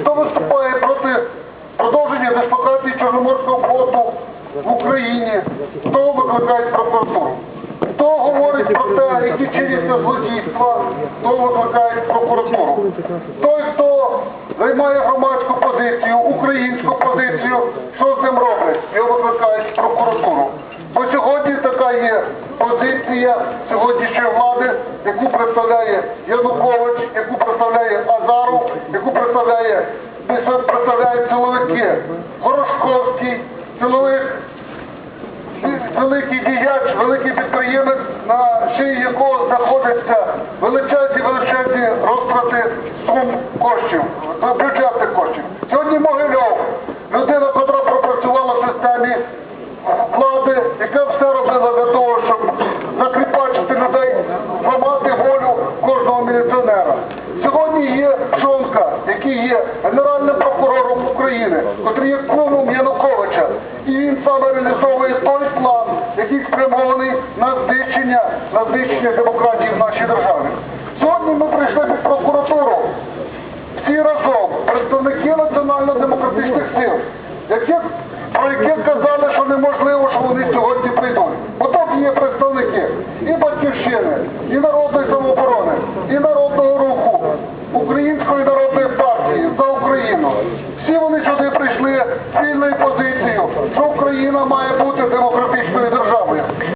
Хто виступає проти продовження деслокації Чорноморського флоту в Україні? Хто викликає прокуратуру? Хто говорить про те, які чиняться злодійства, хто викликає прокуратуру? Той, хто займає громадську позицію, українську позицію, що з ним роблять? Його викликають прокуратуру. Бо сьогодні така є позиція сьогоднішньої влади, яку представляє Янукович, яку представляє Азару, яку представляє представляють силовики. Горошковський, силовик, великий діяч, великий підприємець, на шиї якого знаходяться величезні величезні розтрати сум коштів, бюджетних коштів. Сьогодні Могильов, Сьогодні є Пшонка, який є генеральним прокурором України, який є кумом Януковича. І він саме реалізовує той план, який спрямований на знищення, на знищення демократії в нашій державі. Сьогодні ми прийшли під прокуратуру всі разом, представники національно-демократичних сил, які, про яких казали, що неможливо, що вони сьогодні прийдуть. Бо є представники і батьківщини, і народу. my